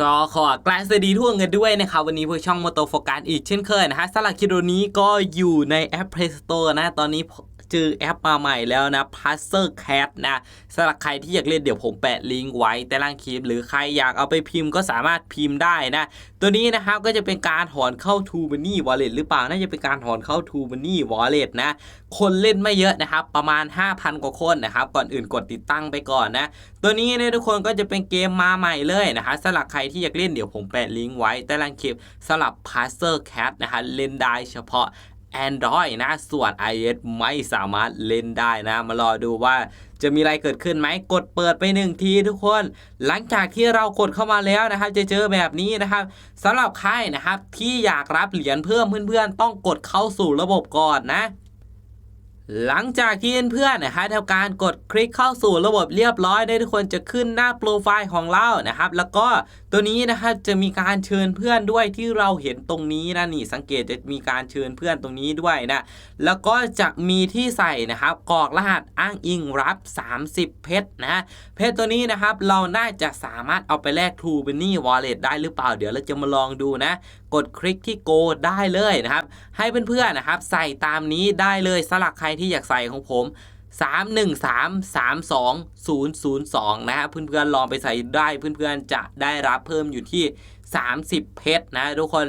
ก็ขอกลายสวัสดีทุกคนกันด้วยนะครับ วันนี้พวกช่องมอเตอร์โฟกัสอีกเช่นเคยนะฮะสำหรับคลิปวิดีโอนี้ก็อยู่ในแอป Play Store นะ ตอนนี้ เจอแอปมาใหม่แล้วนะ Puzzle Cat นะสำหรับใครที่อยากเล่นเดี๋ยวผมแปะลิงก์ไว้ใต้ล่างคลิป หรือใครอยากเอาไปพิมพ์ก็สามารถพิมพ์ได้นะ ตัวนี้นะครับก็จะเป็นการถอนเข้า t ูบันนี่ Wallet หรือเปล่าน่าจะเป็นการถอนเข้า t ูบันนี่ Wallet นะ คนเล่นไม่เยอะนะครับ ประมาณ 5,000 กว่าคนนะครับ ก่อนอื่นกดติดตั้งไปก่อนนะ ตัวนี้เนี่ยทุกคนก็จะเป็นเกมมาใหม่เลยนะคะสำหรับใครที่อยากเล่นเดี๋ยวผมแปะลิงก์ไว้ใต้ล่างคลิปสำหรับ Puzzle Cat นะคะเล่นได้เฉพาะ Android นะ ส่วน iOS ไม่สามารถเล่นได้นะ มารอดูว่าจะมีอะไรเกิดขึ้นไหม กดเปิดไปหนึ่งทีทุกคน หลังจากที่เรากดเข้ามาแล้วนะครับ จะเจอแบบนี้นะครับสำหรับใครนะครับที่อยากรับเหรียญเพิ่มเพื่อนๆ ต้องกดเข้าสู่ระบบก่อนนะ หลังจากที่เพื่อนๆนะฮะทำการกดคลิกเข้าสู่ระบบเรียบร้อยได้ทุกคนจะขึ้นหน้าโปรไฟล์ของเรานะครับ แล้วก็ตัวนี้นะครับจะมีการเชิญเพื่อนด้วยที่เราเห็นตรงนี้นะนี่สังเกตจะมีการเชิญเพื่อนตรงนี้ด้วยนะแล้วก็จะมีที่ใส่นะครับกรอกรหัสอ้างอิงรับ 30 เพชรนะเพชรตัวนี้นะครับเราน่าจะสามารถเอาไปแลก True b e n n y Wallet ได้หรือเปล่าเดี๋ยวเราจะมาลองดูนะ กดคลิกที่ Go ได้เลยนะครับ ให้เพื่อนๆนะครับ ใส่ตามนี้ได้เลยสลักใครที่อยากใส่ของผม31332นะฮะเพื่อนๆลองไปใส่ได้เพื่อนๆจะได้รับเพิ่มอยู่ที่ 30 เพชรนะทุกคน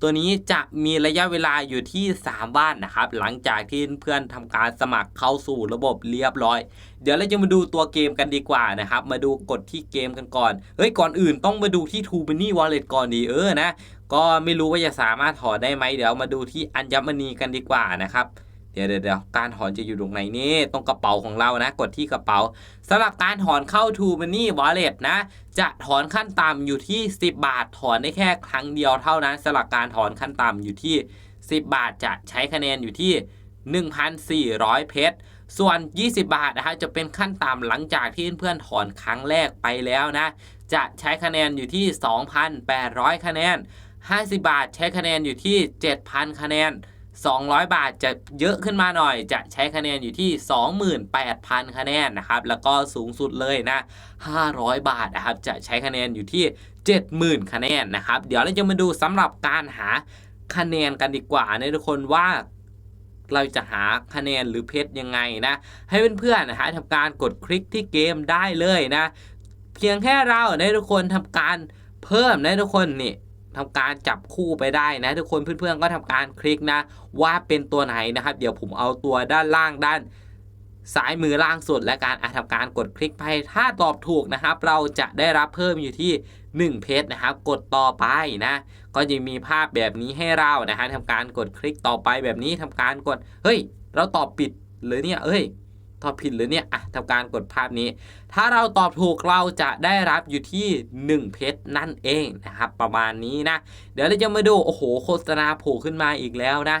ตัวนี้จะมีระยะเวลาอยู่ที่ 3 วันนะครับ หลังจากที่เพื่อนทำการสมัครเข้าสู่ระบบเรียบร้อย เดี๋ยวเราจะมาดูตัวเกมกันดีกว่านะครับ มาดูกดที่เกมกันก่อน เฮ้ยก่อนอื่นต้องมาดูที่ t ูบันนี่วอลเล็ตก่อนดีเออนะ ก็ไม่รู้ว่าจะสามารถถอนได้ไหมเดี๋ยวมาดูที่อัญมณีกันดีกว่านะครับเดี๋ยวเดี๋ยวการถอนจะอยู่ตรงไหนนี่ตรงกระเป๋าของเรานะ กดที่กระเป๋าสำหรับการถอนเข้า True Money Wallet นะ จะถอนขั้นต่ำอยู่ที่ 10 บาท ถอนได้แค่ครั้งเดียวเท่านั้นสำหรับการถอนขั้นต่ำอยู่ที่ 10 บาทจะใช้คะแนนอยู่ที่ 1,400 เพชรส่วน 20 บาทนะฮะจะเป็นขั้นต่ำหลังจากที่เพื่อนๆถอนครั้งแรกไปแล้วนะ จะใช้คะแนนอยู่ที่ 2,800 คะแนน 50 บาท ใช้คะแนนอยู่ที่ 7,000 คะแนน 200 บาทจะเยอะขึ้นมาหน่อย จะใช้คะแนนอยู่ที่ 28,000 คะแนนนะครับ แล้วก็สูงสุดเลยนะ 500 บาทนะครับ จะใช้คะแนนอยู่ที่ 70,000 คะแนนนะครับ เดี๋ยวเราจะมาดูสำหรับการหาคะแนนกันดีกว่านะทุกคนว่าเราจะหาคะแนนหรือเพชรยังไงนะ ให้เพื่อนๆนะฮะทำการกดคลิกที่เกมได้เลยนะ เพียงแค่เราได้ทุกคนทำการเพิ่มในทุกคนนี่ ทำการจับคู่ไปได้นะ ทุกคนเพื่อนๆก็ทำการคลิกนะ ว่าเป็นตัวไหนนะครับ เดี๋ยวผมเอาตัวด้านล่างด้านซ้ายมือล่างสุดและการทำการกดคลิกไปถ้าตอบถูกนะครับ เราจะได้รับเพิ่มอยู่ที่ 1 เพชรนะครับ กดต่อไปนะ ก็จะมีภาพแบบนี้ให้เรานะฮะทำการกดคลิกต่อไปแบบนี้ทำการกด เฮ้ย เราตอบปิดหรือเนี่ยเอ้ย ตอบผิดหรือเนี่ยอะทำการกดภาพนี้ ถ้าเราตอบถูกเราจะได้รับอยู่ที่ 1 เพชรนั่นเองนะครับ ประมาณนี้นะ เดี๋ยวเราจะมาดู โอ้โห โฆษณาโผล่ขึ้นมาอีกแล้วนะ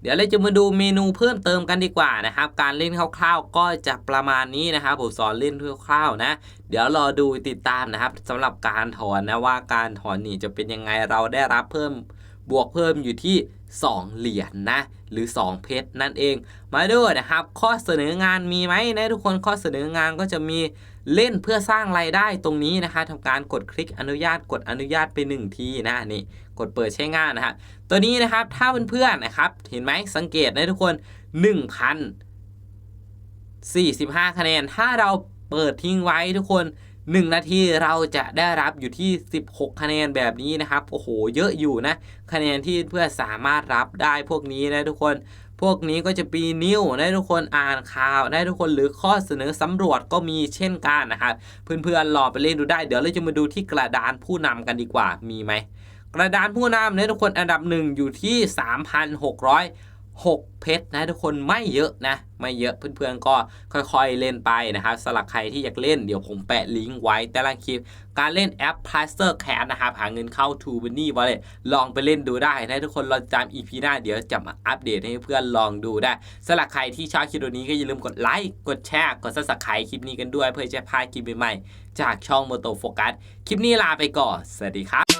เดี๋ยวเราจะมาดูเมนูเพิ่มเติมกันดีกว่านะครับ การเล่นคร่าวๆ ก็จะประมาณนี้นะครับผมสอนเล่นคร่าวๆนะ เดี๋ยวรอดูติดตามนะครับสำหรับการถอนนะว่าการถอนนี่จะเป็นยังไงเราได้รับเพิ่ม บวกเพิ่มอยู่ที่ 2 เหรียญนนะ หรือ 2 เพชรนั่นเอง มาดูนะครับ ข้อเสนองานมีไหมนะทุกคนข้อเสนองานก็จะมีเล่นเพื่อสร้างรายได้ตรงนี้นะคะทำการกดคลิกอนุญาตกดอนุญาตไป 1 ทีนะนี่กดเปิดใช้งานนะครับตัวนี้นะครับถ้าเพื่อนๆนะครับ เห็นไหมสังเกตนะทุกคน 1,045 คะแนน ถ้าเราเปิดทิ้งไว้ทุกคน 1 นาทีเราจะได้รับอยู่ที่ 16 คะแนนแบบนี้นะครับ โอ้โห เยอะอยู่นะ คะแนนที่เพื่อนสามารถรับได้พวกนี้นะทุกคน พวกนี้ก็จะปีนิวได้ทุกคนอ่านข่าวได้ทุกคนหรือข้อเสนอสำรวจก็มีเช่นกันนะครับ เพื่อนๆลองไปเล่นดูได้ เดี๋ยวเราจะมาดูที่กระดานผู้นำกันดีกว่า มีไหม กระดานผู้นำเนี่ยทุกคนอันดับหนึ่งอยู่ที่ 6 เพชรนะทุกคนไม่เยอะนะ ไม่เยอะเพื่อนๆก็ค่อยๆเล่นไปนะครับสำหรับใครที่อยากเล่นเดี๋ยวผมแปะลิงก์ไว้ใต้ล่างคลิป การเล่นแอป Plaster Cat นะครับ หาเงินเข้า t o b e n y Wallet ลองไปเล่นดูได้นะทุกคนเราจำ EP หน้าเดี๋ยวจะมาอัปเดตให้เพื่อนลองดูได้สำหรับใครที่ชอบคลิปนี้ก็อย่าลืมกดไลค์กดแชร์กด subscribe คลิปนี้กันด้วย เพื่อจะพลาดคลิปใหม่ๆจากช่อง Moto Focus คลิปนี้ลาไปก่อนสวัสดีครับ